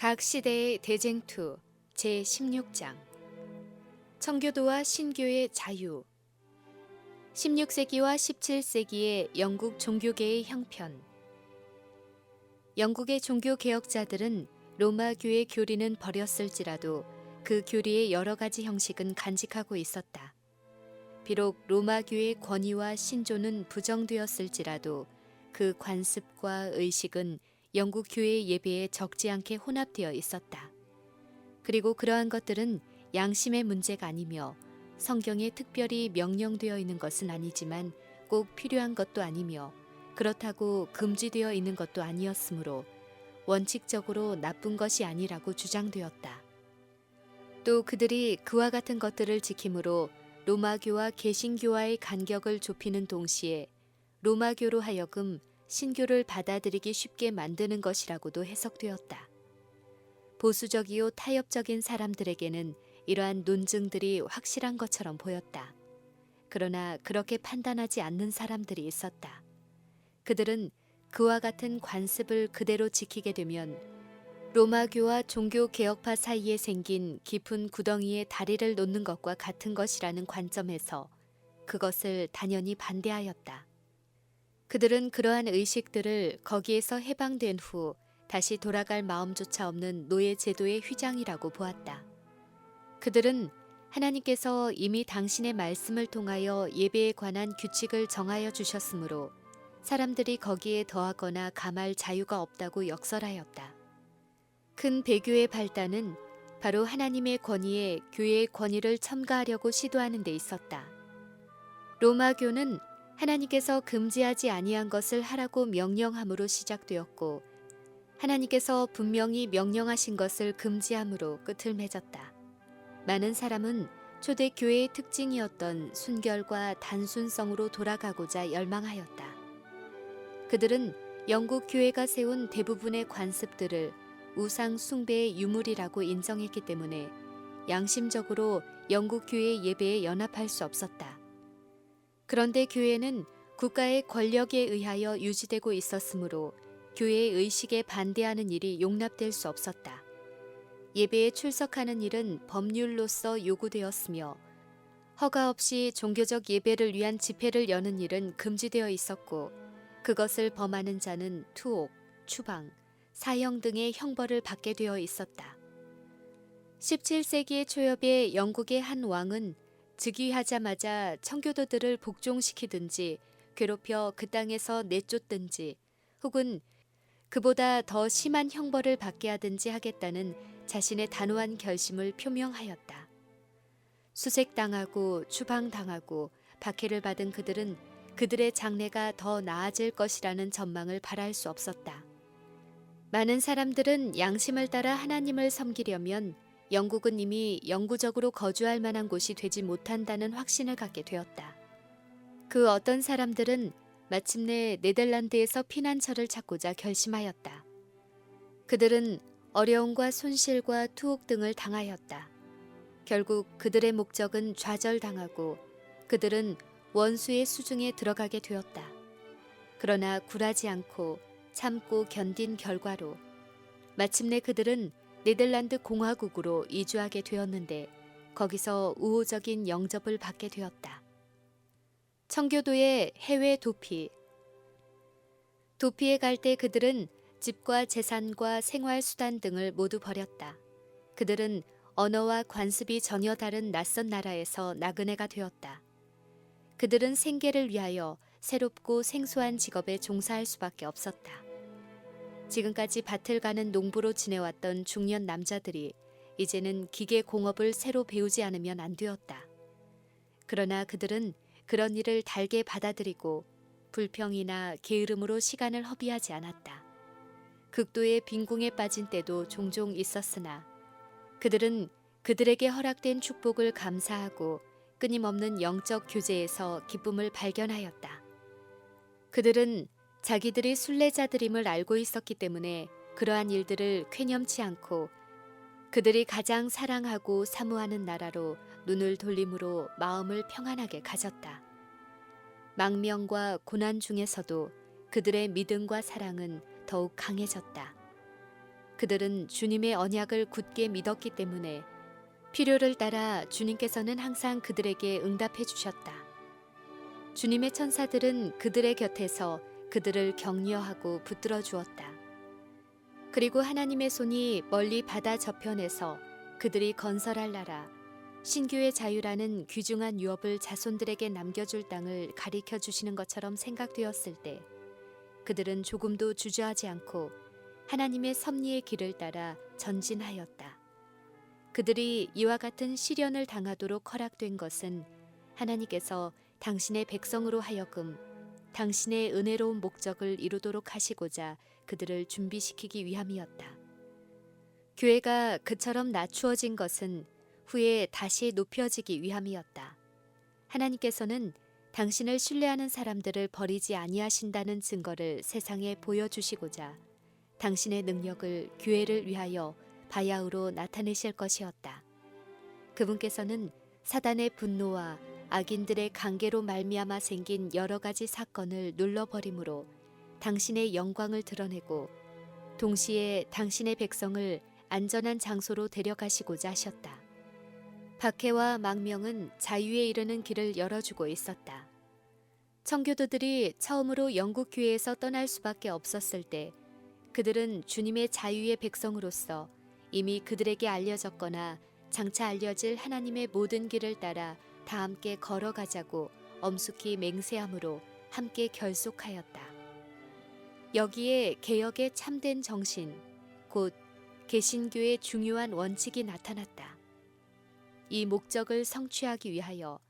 각 시대의 대쟁투 제16장. 청교도와 신교의 자유. 16세기와 17세기의 영국 종교계의 형편. 영국의 종교 개혁자들은 로마교의 교리는 버렸을지라도 그 교리의 여러 가지 형식은 간직하고 있었다. 비록 로마교의 권위와 신조는 부정되었을지라도 그 관습과 의식은 영국 교회 예배에 적지 않게 혼합되어 있었다. 그리고 그러한 것들은 양심의 문제가 아니며 성경에 특별히 명령되어 있는 것은 아니지만 꼭 필요한 것도 아니며 그렇다고 금지되어 있는 것도 아니었으므로 원칙적으로 나쁜 것이 아니라고 주장되었다. 또 그들이 그와 같은 것들을 지킴으로 로마교와 개신교와의 간격을 좁히는 동시에 로마교로 하여금 신교를 받아들이기 쉽게 만드는 것이라고도 해석되었다. 보수적이요 타협적인 사람들에게는 이러한 논증들이 확실한 것처럼 보였다. 그러나 그렇게 판단하지 않는 사람들이 있었다. 그들은 그와 같은 관습을 그대로 지키게 되면 로마교와 종교 개혁파 사이에 생긴 깊은 구덩이에 다리를 놓는 것과 같은 것이라는 관점에서 그것을 단연히 반대하였다. 그들은 그러한 의식들을 거기에서 해방된 후 다시 돌아갈 마음조차 없는 노예 제도의 휘장이라고 보았다. 그들은 하나님께서 이미 당신의 말씀을 통하여 예배에 관한 규칙을 정하여 주셨으므로 사람들이 거기에 더하거나 감할 자유가 없다고 역설하였다. 큰 배교의 발단은 바로 하나님의 권위에 교회의 권위를 첨가하려고 시도하는 데 있었다. 로마교는 하나님께서 금지하지 아니한 것을 하라고 명령함으로 시작되었고 하나님께서 분명히 명령하신 것을 금지함으로 끝을 맺었다. 많은 사람은 초대 교회의 특징이었던 순결과 단순성으로 돌아가고자 열망하였다. 그들은 영국 교회가 세운 대부분의 관습들을 우상 숭배의 유물이라고 인정했기 때문에 양심적으로 영국 교회 예배에 연합할 수 없었다. 그런데 교회는 국가의 권력에 의하여 유지되고 있었으므로 교회의 의식에 반대하는 일이 용납될 수 없었다. 예배에 출석하는 일은 법률로서 요구되었으며 허가 없이 종교적 예배를 위한 집회를 여는 일은 금지되어 있었고 그것을 범하는 자는 투옥, 추방, 사형 등의 형벌을 받게 되어 있었다. 17세기의 초엽에 영국의 한 왕은 즉위하자마자 청교도들을 복종시키든지 괴롭혀 그 땅에서 내쫓든지 혹은 그보다 더 심한 형벌을 받게 하든지 하겠다는 자신의 단호한 결심을 표명하였다. 수색당하고 추방당하고 박해를 받은 그들은 그들의 장래가 더 나아질 것이라는 전망을 바랄 수 없었다. 많은 사람들은 양심을 따라 하나님을 섬기려면 영국은 이미 영구적으로 거주할 만한 곳이 되지 못한다는 확신을 갖게 되었다. 그 어떤 사람들은 마침내 네덜란드에서 피난처를 찾고자 결심하였다. 그들은 어려움과 손실과 투옥 등을 당하였다. 결국 그들의 목적은 좌절당하고 그들은 원수의 수중에 들어가게 되었다. 그러나 굴하지 않고 참고 견딘 결과로 마침내 그들은 네덜란드 공화국으로 이주하게 되었는데 거기서 우호적인 영접을 받게 되었다. 청교도의 해외 도피 도피에 갈 때 그들은 집과 재산과 생활 수단 등을 모두 버렸다. 그들은 언어와 관습이 전혀 다른 낯선 나라에서 나그네가 되었다. 그들은 생계를 위하여 새롭고 생소한 직업에 종사할 수밖에 없었다. 지금까지 밭을 가는 농부로 지내왔던 중년 남자들이 이제는 기계 공업을 새로 배우지 않으면 안 되었다. 그러나 그들은 그런 일을 달게 받아들이고 불평이나 게으름으로 시간을 허비하지 않았다. 극도의 빈궁에 빠진 때도 종종 있었으나 그들은 그들에게 허락된 축복을 감사하고 끊임없는 영적 교제에서 기쁨을 발견하였다. 그들은 자기들이 순례자들임을 알고 있었기 때문에 그러한 일들을 쾌념치 않고 그들이 가장 사랑하고 사모하는 나라로 눈을 돌림으로 마음을 평안하게 가졌다. 망명과 고난 중에서도 그들의 믿음과 사랑은 더욱 강해졌다. 그들은 주님의 언약을 굳게 믿었기 때문에 필요를 따라 주님께서는 항상 그들에게 응답해 주셨다. 주님의 천사들은 그들의 곁에서 그들을 격려하고 붙들어 주었다. 그리고 하나님의 손이 멀리 바다 저편에서 그들이 건설할 나라, 신규의 자유라는 귀중한 유업을 자손들에게 남겨줄 땅을 가리켜 주시는 것처럼 생각되었을 때 그들은 조금도 주저하지 않고 하나님의 섭리의 길을 따라 전진하였다. 그들이 이와 같은 시련을 당하도록 허락된 것은 하나님께서 당신의 백성으로 하여금 당신의 은혜로운 목적을 이루도록 하시고자 그들을 준비시키기 위함이었다. 교회가 그처럼 낮추어진 것은 후에 다시 높여지기 위함이었다. 하나님께서는 당신을 신뢰하는 사람들을 버리지 아니하신다는 증거를 세상에 보여주시고자 당신의 능력을 교회를 위하여 바야흐로 나타내실 것이었다. 그분께서는 사단의 분노와 악인들의 관계로 말미암아 생긴 여러 가지 사건을 눌러버림으로 당신의 영광을 드러내고 동시에 당신의 백성을 안전한 장소로 데려가시고자 하셨다. 박해와 망명은 자유에 이르는 길을 열어주고 있었다. 청교도들이 처음으로 영국 교회에서 떠날 수밖에 없었을 때 그들은 주님의 자유의 백성으로서 이미 그들에게 알려졌거나 장차 알려질 하나님의 모든 길을 따라 다 함께 걸어가자고 엄숙히 맹세함으로 함께 결속하였다. 여기에 개혁의 참된 정신, 곧 개신교의 중요한 원칙이 나타났다. 이 목적을 성취하기 위하여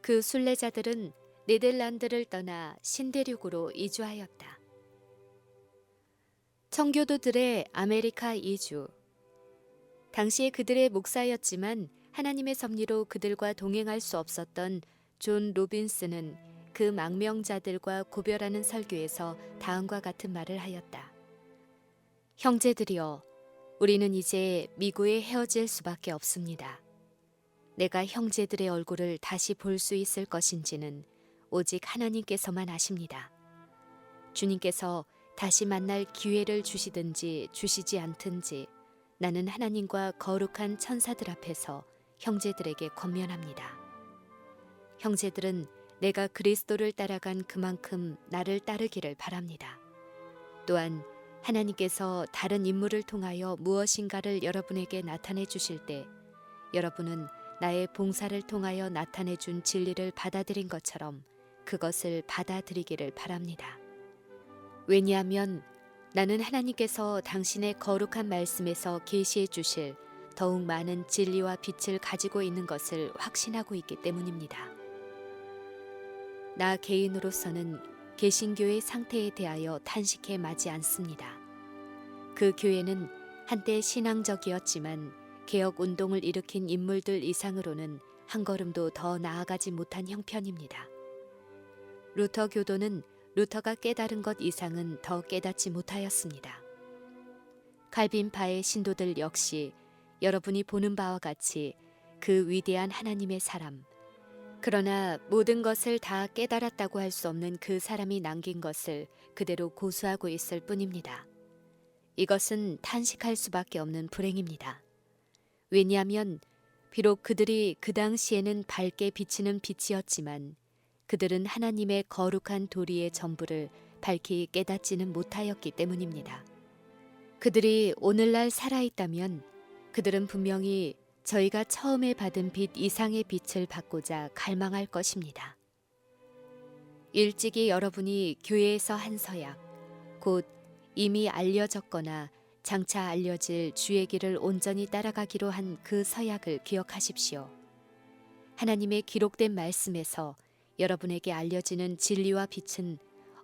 그 순례자들은 네덜란드를 떠나 신대륙으로 이주하였다. 청교도들의 아메리카 이주. 당시에 그들의 목사였지만 하나님의 섭리로 그들과 동행할 수 없었던 존 로빈스는 그 망명자들과 고별하는 설교에서 다음과 같은 말을 하였다. 형제들이여, 우리는 이제 미국에 헤어질 수밖에 없습니다. 내가 형제들의 얼굴을 다시 볼 수 있을 것인지는 오직 하나님께서만 아십니다. 주님께서 다시 만날 기회를 주시든지 주시지 않든지 나는 하나님과 거룩한 천사들 앞에서 형제들에게 권면합니다. 형제들은 내가 그리스도를 따라간 그만큼 나를 따르기를 바랍니다. 또한 하나님께서 다른 인물을 통하여 무엇인가를 여러분에게 나타내 주실 때 여러분은 나의 봉사를 통하여 나타내 준 진리를 받아들인 것처럼 그것을 받아들이기를 바랍니다. 왜냐하면 나는 하나님께서 당신의 거룩한 말씀에서 계시해 주실 더욱 많은 진리와 빛을 가지고 있는 것을 확신하고 있기 때문입니다. 나 개인으로서는 개신교의 상태에 대하여 탄식해 마지 않습니다. 그 교회는 한때 신앙적이었지만 개혁 운동을 일으킨 인물들 이상으로는 한 걸음도 더 나아가지 못한 형편입니다. 루터 교도는 루터가 깨달은 것 이상은 더 깨닫지 못하였습니다. 칼빈파의 신도들 역시 여러분이 보는 바와 같이 그 위대한 하나님의 사람, 그러나 모든 것을 다 깨달았다고 할 수 없는 그 사람이 남긴 것을 그대로 고수하고 있을 뿐입니다. 이것은 탄식할 수밖에 없는 불행입니다. 왜냐하면 비록 그들이 그 당시에는 밝게 비치는 빛이었지만 그들은 하나님의 거룩한 도리의 전부를 밝히 깨닫지는 못하였기 때문입니다. 그들이 오늘날 살아있다면 그들은 분명히 저희가 처음에 받은 빛 이상의 빛을 받고자 갈망할 것입니다. 일찍이 여러분이 교회에서 한 서약, 곧 이미 알려졌거나 장차 알려질 주의 길을 온전히 따라가기로 한 그 서약을 기억하십시오. 하나님의 기록된 말씀에서 여러분에게 알려지는 진리와 빛은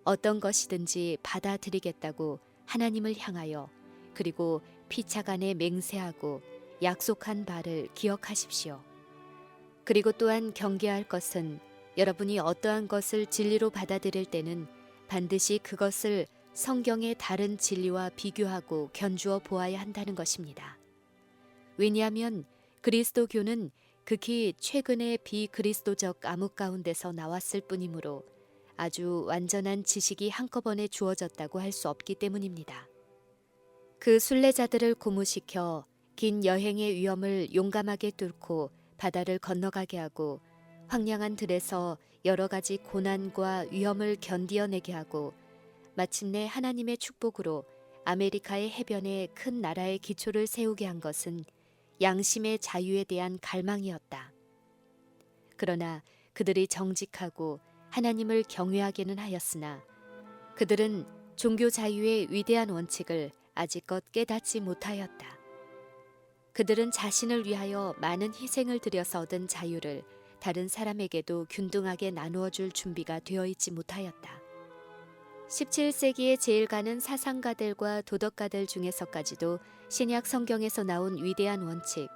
어떤 것이든지 받아들이겠다고 하나님을 향하여 그리고 피차간에 맹세하고 약속한 바를 기억하십시오. 그리고 또한 경계할 것은 여러분이 어떠한 것을 진리로 받아들일 때는 반드시 그것을 성경의 다른 진리와 비교하고 견주어 보아야 한다는 것입니다. 왜냐하면 그리스도교는 극히 최근의 비그리스도적 암흑 가운데서 나왔을 뿐이므로 아주 완전한 지식이 한꺼번에 주어졌다고 할 수 없기 때문입니다. 그 순례자들을 고무시켜 긴 여행의 위험을 용감하게 뚫고 바다를 건너가게 하고 황량한 들에서 여러 가지 고난과 위험을 견디어내게 하고 마침내 하나님의 축복으로 아메리카의 해변에 큰 나라의 기초를 세우게 한 것은 양심의 자유에 대한 갈망이었다. 그러나 그들이 정직하고 하나님을 경외하기는 하였으나 그들은 종교 자유의 위대한 원칙을 아직껏 깨닫지 못하였다. 그들은 자신을 위하여 많은 희생을 들여서 얻은 자유를 다른 사람에게도 균등하게 나누어 줄 준비가 되어 있지 못하였다. 17세기에 제일 가는 사상가들과 도덕가들 중에서까지도 신약 성경에서 나온 위대한 원칙,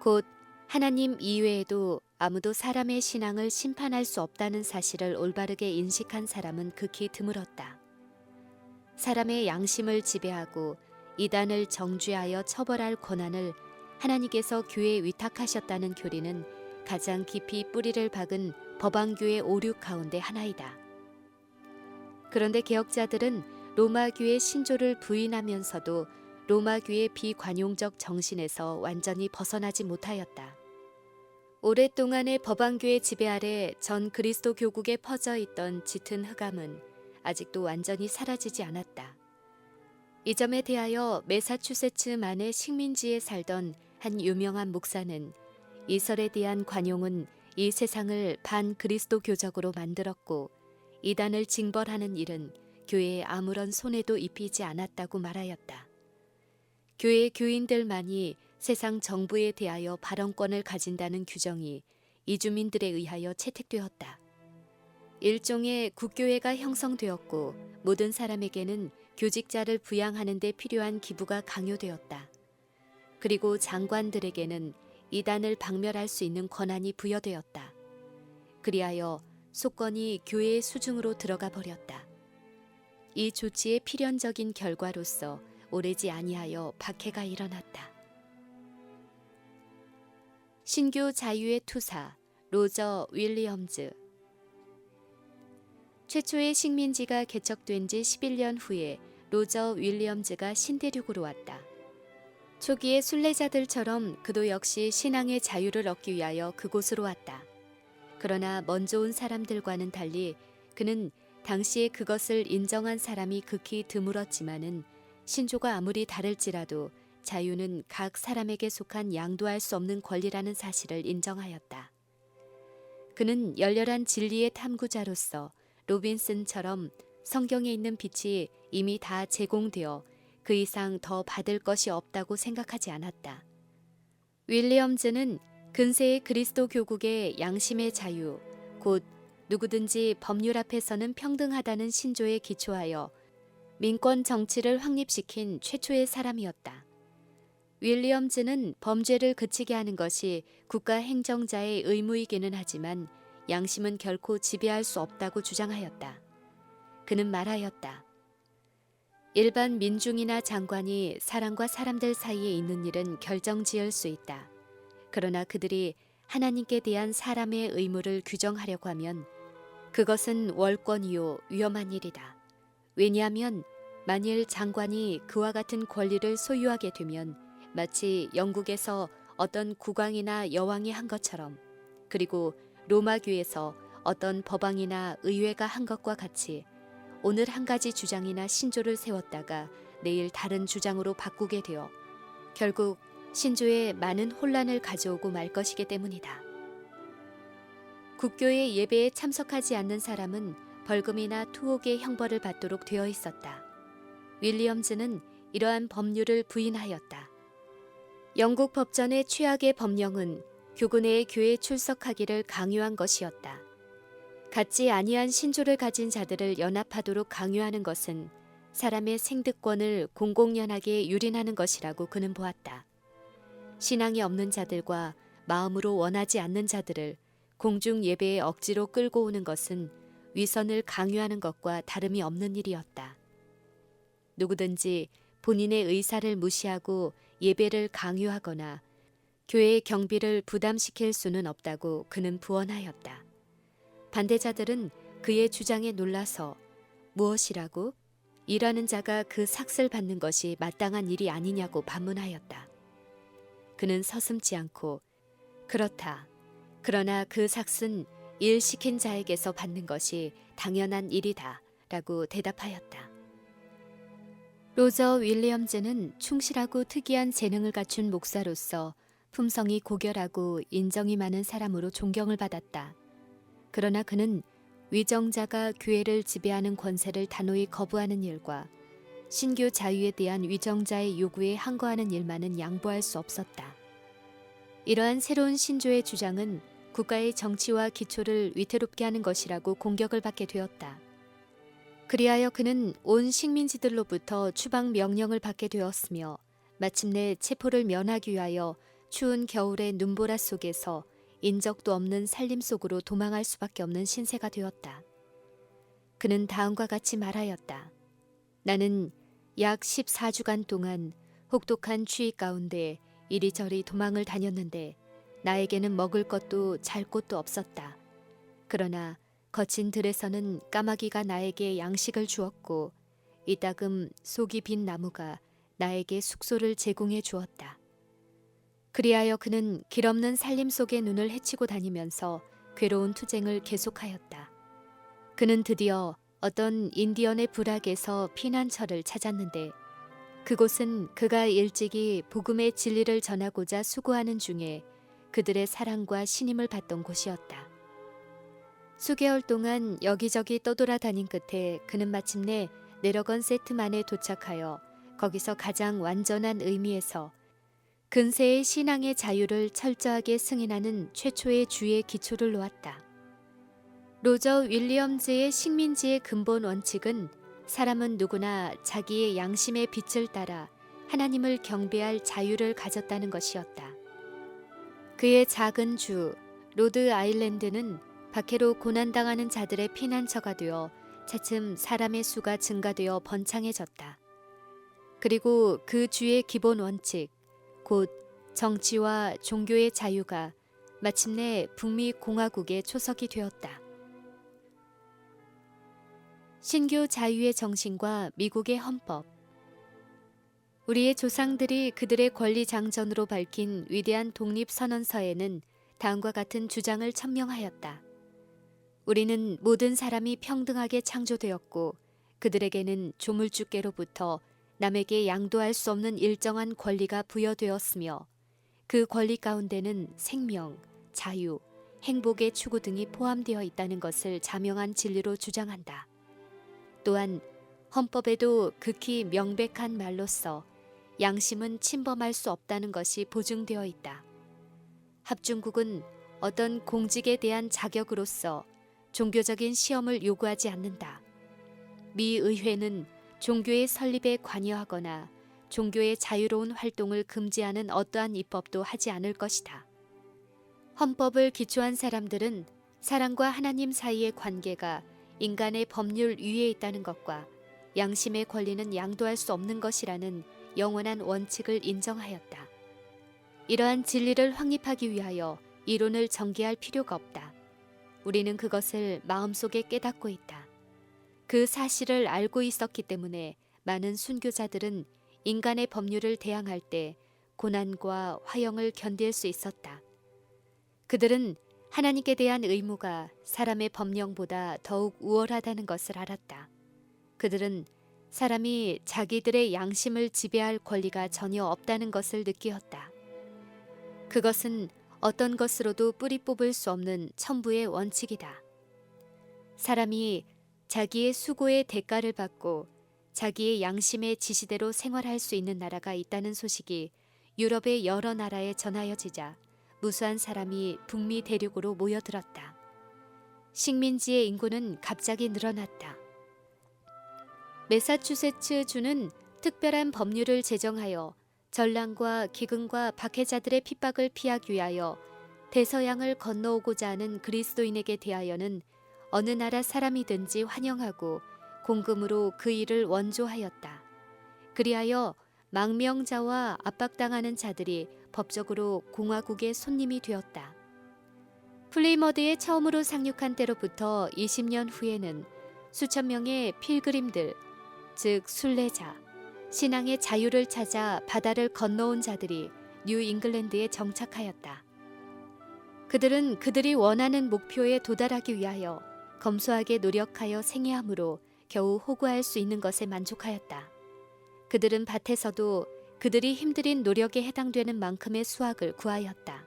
곧 하나님 이외에도 아무도 사람의 신앙을 심판할 수 없다는 사실을 올바르게 인식한 사람은 극히 드물었다. 사람의 양심을 지배하고 이단을 정죄하여 처벌할 권한을 하나님께서 교회에 위탁하셨다는 교리는 가장 깊이 뿌리를 박은 법왕교의 오류 가운데 하나이다. 그런데 개혁자들은 로마교의 신조를 부인하면서도 로마교의 비관용적 정신에서 완전히 벗어나지 못하였다. 오랫동안의 법왕교의 지배 아래 전 그리스도 교국에 퍼져 있던 짙은 흑암은 아직도 완전히 사라지지 않았다. 이 점에 대하여 메사추세츠만의 식민지에 살던 한 유명한 목사는 이설에 대한 관용은 이 세상을 반 그리스도 교적으로 만들었고 이단을 징벌하는 일은 교회에 아무런 손해도 입히지 않았다고 말하였다. 교회 교인들만이 세상 정부에 대하여 발언권을 가진다는 규정이 이주민들에 의하여 채택되었다. 일종의 국교회가 형성되었고 모든 사람에게는 교직자를 부양하는 데 필요한 기부가 강요되었다. 그리고 장관들에게는 이단을 박멸할 수 있는 권한이 부여되었다. 그리하여 속건이 교회의 수중으로 들어가 버렸다. 이 조치의 필연적인 결과로서 오래지 아니하여 박해가 일어났다. 신교 자유의 투사 로저 윌리엄즈 최초의 식민지가 개척된 지 11년 후에 로저 윌리엄즈가 신대륙으로 왔다. 초기의 순례자들처럼 그도 역시 신앙의 자유를 얻기 위하여 그곳으로 왔다. 그러나 먼저 온 사람들과는 달리 그는 당시에 그것을 인정한 사람이 극히 드물었지만은 신조가 아무리 다를지라도 자유는 각 사람에게 속한 양도할 수 없는 권리라는 사실을 인정하였다. 그는 열렬한 진리의 탐구자로서 로빈슨처럼 성경에 있는 빛이 이미 다 제공되어 그 이상 더 받을 것이 없다고 생각하지 않았다. 윌리엄즈는 근세의 그리스도 교국의 양심의 자유, 곧 누구든지 법률 앞에서는 평등하다는 신조에 기초하여 민권 정치를 확립시킨 최초의 사람이었다. 윌리엄즈는 범죄를 그치게 하는 것이 국가 행정자의 의무이기는 하지만 양심은 결코 지배할 수 없다고 주장하였다. 그는 말하였다. 일반 민중이나 장관이 사람과 사람들 사이에 있는 일은 결정지을 수 있다. 그러나 그들이 하나님께 대한 사람의 의무를 규정하려고 하면 그것은 월권이요 위험한 일이다. 왜냐하면 만일 장관이 그와 같은 권리를 소유하게 되면 마치 영국에서 어떤 국왕이나 여왕이 한 것처럼 그리고 로마교에서 어떤 법왕이나 의회가 한 것과 같이 오늘 한 가지 주장이나 신조를 세웠다가 내일 다른 주장으로 바꾸게 되어 결국 신조에 많은 혼란을 가져오고 말 것이기 때문이다. 국교의 예배에 참석하지 않는 사람은 벌금이나 투옥의 형벌을 받도록 되어 있었다. 윌리엄즈는 이러한 법률을 부인하였다. 영국 법전의 최악의 법령은 교군의 교회 출석하기를 강요한 것이었다. 같지 아니한 신조를 가진 자들을 연합하도록 강요하는 것은 사람의 생득권을 공공연하게 유린하는 것이라고 그는 보았다. 신앙이 없는 자들과 마음으로 원하지 않는 자들을 공중 예배에 억지로 끌고 오는 것은 위선을 강요하는 것과 다름이 없는 일이었다. 누구든지 본인의 의사를 무시하고 예배를 강요하거나 교회의 경비를 부담시킬 수는 없다고 그는 부언하였다. 반대자들은 그의 주장에 놀라서 무엇이라고 일하는 자가 그 삭을 받는 것이 마땅한 일이 아니냐고 반문하였다. 그는 서슴지 않고 그렇다. 그러나 그 삭은 일 시킨 자에게서 받는 것이 당연한 일이다. 라고 대답하였다. 로저 윌리엄즈는 충실하고 특이한 재능을 갖춘 목사로서 품성이 고결하고 인정이 많은 사람으로 존경을 받았다. 그러나 그는 위정자가 교회를 지배하는 권세를 단호히 거부하는 일과 신교 자유에 대한 위정자의 요구에 항거하는 일만은 양보할 수 없었다. 이러한 새로운 신조의 주장은 국가의 정치와 기초를 위태롭게 하는 것이라고 공격을 받게 되었다. 그리하여 그는 온 식민지들로부터 추방 명령을 받게 되었으며 마침내 체포를 면하기 위하여 추운 겨울의 눈보라 속에서 인적도 없는 살림 속으로 도망할 수밖에 없는 신세가 되었다. 그는 다음과 같이 말하였다. 나는 약 14주간 동안 혹독한 추위 가운데 이리저리 도망을 다녔는데 나에게는 먹을 것도 잘 곳도 없었다. 그러나 거친 들에서는 까마귀가 나에게 양식을 주었고 이따금 속이 빈 나무가 나에게 숙소를 제공해 주었다. 그리하여 그는 길없는 살림 속에 눈을 헤치고 다니면서 괴로운 투쟁을 계속하였다. 그는 드디어 어떤 인디언의 부락에서 피난처를 찾았는데 그곳은 그가 일찍이 복음의 진리를 전하고자 수고하는 중에 그들의 사랑과 신임을 받던 곳이었다. 수개월 동안 여기저기 떠돌아다닌 끝에 그는 마침내 내려건 세트만에 도착하여 거기서 가장 완전한 의미에서 근세의 신앙의 자유를 철저하게 승인하는 최초의 주의 기초를 놓았다. 로저 윌리엄즈의 식민지의 근본 원칙은 사람은 누구나 자기의 양심의 빛을 따라 하나님을 경배할 자유를 가졌다는 것이었다. 그의 작은 주 로드 아일랜드는 박해로 고난당하는 자들의 피난처가 되어 차츰 사람의 수가 증가되어 번창해졌다. 그리고 그 주의 기본 원칙, 곧 정치와 종교의 자유가 마침내 북미 공화국의 초석이 되었다. 신교 자유의 정신과 미국의 헌법. 우리의 조상들이 그들의 권리 장전으로 밝힌 위대한 독립 선언서에는 다음과 같은 주장을 천명하였다. 우리는 모든 사람이 평등하게 창조되었고 그들에게는 조물주께로부터 남에게 양도할 수 없는 일정한 권리가 부여되었으며 그 권리 가운데는 생명, 자유, 행복의 추구 등이 포함되어 있다는 것을 자명한 진리로 주장한다. 또한 헌법에도 극히 명백한 말로써 양심은 침범할 수 없다는 것이 보증되어 있다. 합중국은 어떤 공직에 대한 자격으로서 종교적인 시험을 요구하지 않는다. 미 의회는 종교의 설립에 관여하거나 종교의 자유로운 활동을 금지하는 어떠한 입법도 하지 않을 것이다. 헌법을 기초한 사람들은 사람과 하나님 사이의 관계가 인간의 법률 위에 있다는 것과 양심의 권리는 양도할 수 없는 것이라는 영원한 원칙을 인정하였다. 이러한 진리를 확립하기 위하여 이론을 전개할 필요가 없다. 우리는 그것을 마음속에 깨닫고 있다. 그 사실을 알고 있었기 때문에 많은 순교자들은 인간의 법률을 대항할 때 고난과 화형을 견딜 수 있었다. 그들은 하나님께 대한 의무가 사람의 법령보다 더욱 우월하다는 것을 알았다. 그들은 사람이 자기들의 양심을 지배할 권리가 전혀 없다는 것을 느끼었다. 그것은 어떤 것으로도 뿌리 뽑을 수 없는 천부의 원칙이다. 사람이 자기의 수고의 대가를 받고 자기의 양심의 지시대로 생활할 수 있는 나라가 있다는 소식이 유럽의 여러 나라에 전하여지자 무수한 사람이 북미 대륙으로 모여들었다. 식민지의 인구는 갑자기 늘어났다. 메사추세츠 주는 특별한 법률을 제정하여 전랑과 기근과 박해자들의 핍박을 피하기 위하여 대서양을 건너오고자 하는 그리스도인에게 대하여는 어느 나라 사람이든지 환영하고 공금으로 그 일을 원조하였다. 그리하여 망명자와 압박당하는 자들이 법적으로 공화국의 손님이 되었다. 플레이머드에 처음으로 상륙한 때로부터 20년 후에는 수천 명의 필그림들, 즉 순례자, 신앙의 자유를 찾아 바다를 건너온 자들이 뉴 잉글랜드에 정착하였다. 그들은 그들이 원하는 목표에 도달하기 위하여 검소하게 노력하여 생애함으로 겨우 호구할 수 있는 것에 만족하였다. 그들은 밭에서도 그들이 힘들인 노력에 해당되는 만큼의 수확을 구하였다.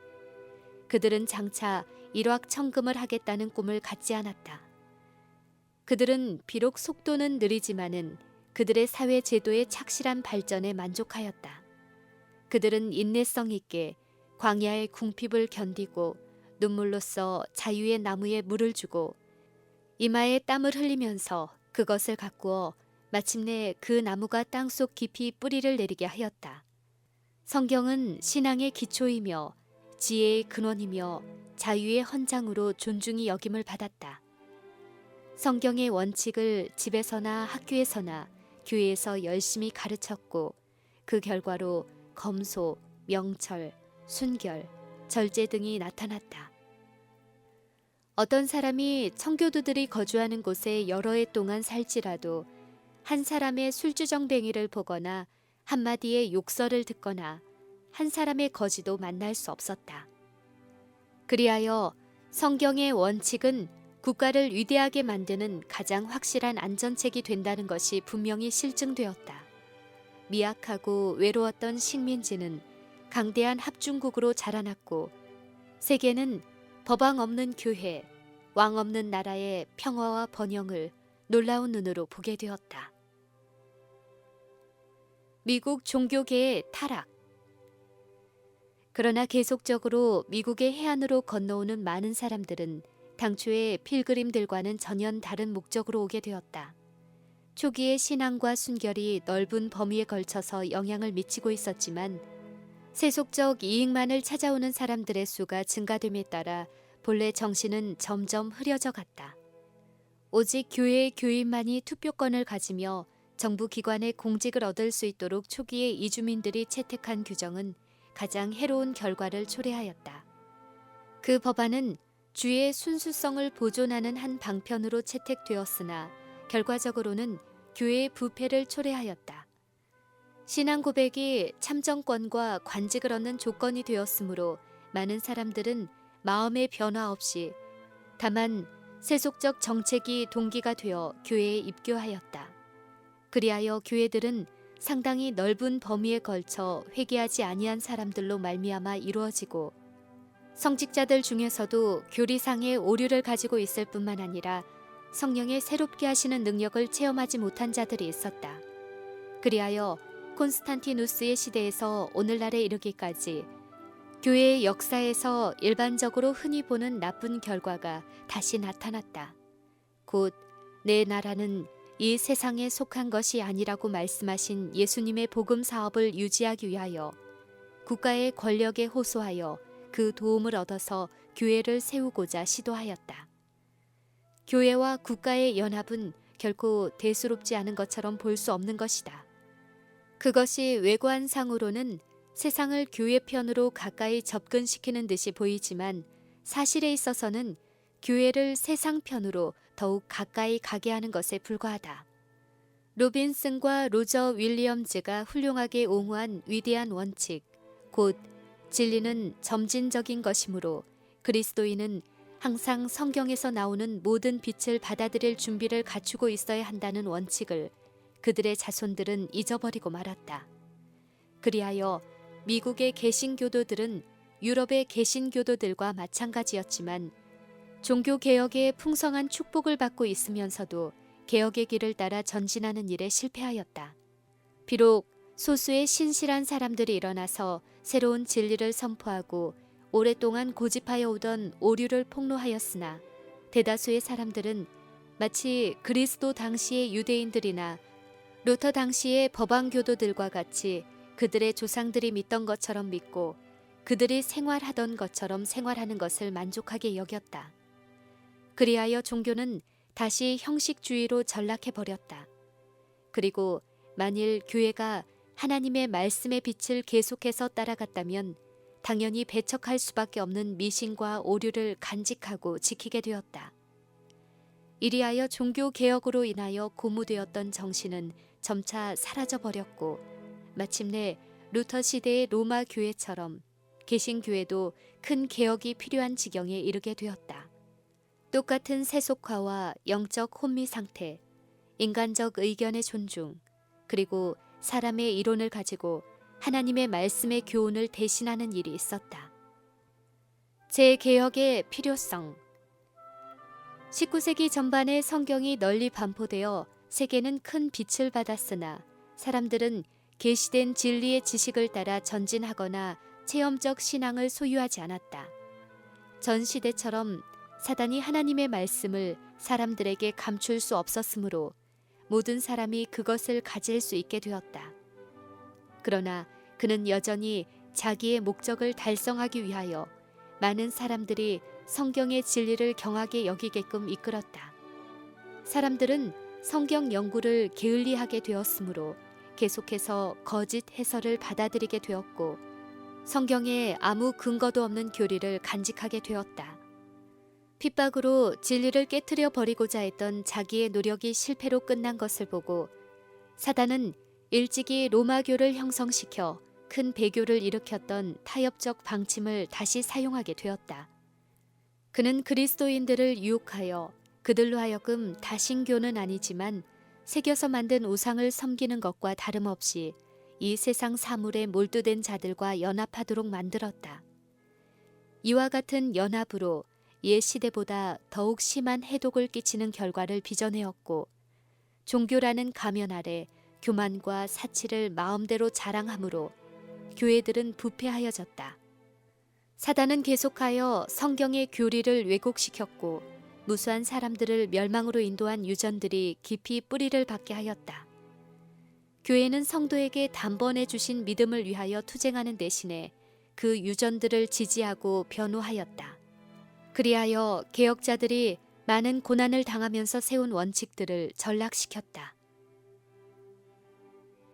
그들은 장차 일확천금을 하겠다는 꿈을 갖지 않았다. 그들은 비록 속도는 느리지만은 그들의 사회 제도의 착실한 발전에 만족하였다. 그들은 인내성 있게 광야의 궁핍을 견디고 눈물로써 자유의 나무에 물을 주고 이마에 땀을 흘리면서 그것을 가꾸어 마침내 그 나무가 땅속 깊이 뿌리를 내리게 하였다. 성경은 신앙의 기초이며 지혜의 근원이며 자유의 헌장으로 존중이 여김을 받았다. 성경의 원칙을 집에서나 학교에서나 교회에서 열심히 가르쳤고 그 결과로 검소, 명철, 순결, 절제 등이 나타났다. 어떤 사람이 청교도들이 거주하는 곳에 여러 해 동안 살지라도 한 사람의 술주정뱅이를 보거나 한마디의 욕설을 듣거나 한 사람의 거지도 만날 수 없었다. 그리하여 성경의 원칙은 국가를 위대하게 만드는 가장 확실한 안전책이 된다는 것이 분명히 실증되었다. 미약하고 외로웠던 식민지는 강대한 합중국으로 자라났고 세계는 법왕 없는 교회, 왕 없는 나라의 평화와 번영을 놀라운 눈으로 보게 되었다. 미국 종교계의 타락. 그러나 계속적으로 미국의 해안으로 건너오는 많은 사람들은 당초의 필그림들과는 전혀 다른 목적으로 오게 되었다. 초기의 신앙과 순결이 넓은 범위에 걸쳐서 영향을 미치고 있었지만 세속적 이익만을 찾아오는 사람들의 수가 증가됨에 따라 본래 정신은 점점 흐려져 갔다. 오직 교회의 교인만이 투표권을 가지며 정부 기관의 공직을 얻을 수 있도록 초기에 이주민들이 채택한 규정은 가장 해로운 결과를 초래하였다. 그 법안은 주의 순수성을 보존하는 한 방편으로 채택되었으나 결과적으로는 교회의 부패를 초래하였다. 신앙 고백이 참정권과 관직을 얻는 조건이 되었으므로 많은 사람들은 마음의 변화 없이 다만 세속적 정책이 동기가 되어 교회에 입교하였다. 그리하여 교회들은 상당히 넓은 범위에 걸쳐 회개하지 아니한 사람들로 말미암아 이루어지고 성직자들 중에서도 교리상의 오류를 가지고 있을 뿐만 아니라 성령의 새롭게 하시는 능력을 체험하지 못한 자들이 있었다. 그리하여 콘스탄티누스의 시대에서 오늘날에 이르기까지 교회의 역사에서 일반적으로 흔히 보는 나쁜 결과가 다시 나타났다. 곧 내 나라는 이 세상에 속한 것이 아니라고 말씀하신 예수님의 복음 사업을 유지하기 위하여 국가의 권력에 호소하여 그 도움을 얻어서 교회를 세우고자 시도하였다. 교회와 국가의 연합은 결코 대수롭지 않은 것처럼 볼 수 없는 것이다. 그것이 외관상으로는 세상을 교회 편으로 가까이 접근시키는 듯이 보이지만 사실에 있어서는 교회를 세상 편으로 더욱 가까이 가게 하는 것에 불과하다. 로빈슨과 로저 윌리엄즈가 훌륭하게 옹호한 위대한 원칙, 곧 진리는 점진적인 것이므로 그리스도인은 항상 성경에서 나오는 모든 빛을 받아들일 준비를 갖추고 있어야 한다는 원칙을 그들의 자손들은 잊어버리고 말았다. 그리하여 미국의 개신교도들은 유럽의 개신교도들과 마찬가지였지만 종교 개혁의 풍성한 축복을 받고 있으면서도 개혁의 길을 따라 전진하는 일에 실패하였다. 비록 소수의 신실한 사람들이 일어나서 새로운 진리를 선포하고 오랫동안 고집하여 오던 오류를 폭로하였으나 대다수의 사람들은 마치 그리스도 당시의 유대인들이나 루터 당시의 법왕교도들과 같이 그들의 조상들이 믿던 것처럼 믿고 그들이 생활하던 것처럼 생활하는 것을 만족하게 여겼다. 그리하여 종교는 다시 형식주의로 전락해 버렸다. 그리고 만일 교회가 하나님의 말씀의 빛을 계속해서 따라갔다면 당연히 배척할 수밖에 없는 미신과 오류를 간직하고 지키게 되었다. 이리하여 종교 개혁으로 인하여 고무되었던 정신은 점차 사라져 버렸고 마침내 루터 시대의 로마 교회처럼 개신교회도 큰 개혁이 필요한 지경에 이르게 되었다. 똑같은 세속화와 영적 혼미 상태, 인간적 의견의 존중, 그리고 사람의 이론을 가지고 하나님의 말씀의 교훈을 대신하는 일이 있었다. 재개혁의 필요성 19세기 전반에 성경이 널리 반포되어 세계는 큰 빛을 받았으나 사람들은 계시된 진리의 지식을 따라 전진하거나 체험적 신앙을 소유하지 않았다. 전 시대처럼 사단이 하나님의 말씀을 사람들에게 감출 수 없었으므로 모든 사람이 그것을 가질 수 있게 되었다. 그러나 그는 여전히 자기의 목적을 달성하기 위하여 많은 사람들이 성경의 진리를 경하게 여기게끔 이끌었다. 사람들은 성경 연구를 게을리하게 되었으므로 계속해서 거짓 해설을 받아들이게 되었고 성경에 아무 근거도 없는 교리를 간직하게 되었다. 핍박으로 진리를 깨뜨려 버리고자 했던 자기의 노력이 실패로 끝난 것을 보고 사단은 일찍이 로마교를 형성시켜 큰 배교를 일으켰던 타협적 방침을 다시 사용하게 되었다. 그는 그리스도인들을 유혹하여 그들로 하여금 다신교는 아니지만 새겨서 만든 우상을 섬기는 것과 다름없이 이 세상 사물에 몰두된 자들과 연합하도록 만들었다. 이와 같은 연합으로 옛 시대보다 더욱 심한 해독을 끼치는 결과를 빚어내었고 종교라는 가면 아래 교만과 사치를 마음대로 자랑함으로 교회들은 부패하여졌다. 사단은 계속하여 성경의 교리를 왜곡시켰고 무수한 사람들을 멸망으로 인도한 유전들이 깊이 뿌리를 박게 하였다. 교회는 성도에게 단번에 주신 믿음을 위하여 투쟁하는 대신에 그 유전들을 지지하고 변호하였다. 그리하여 개혁자들이 많은 고난을 당하면서 세운 원칙들을 전락시켰다.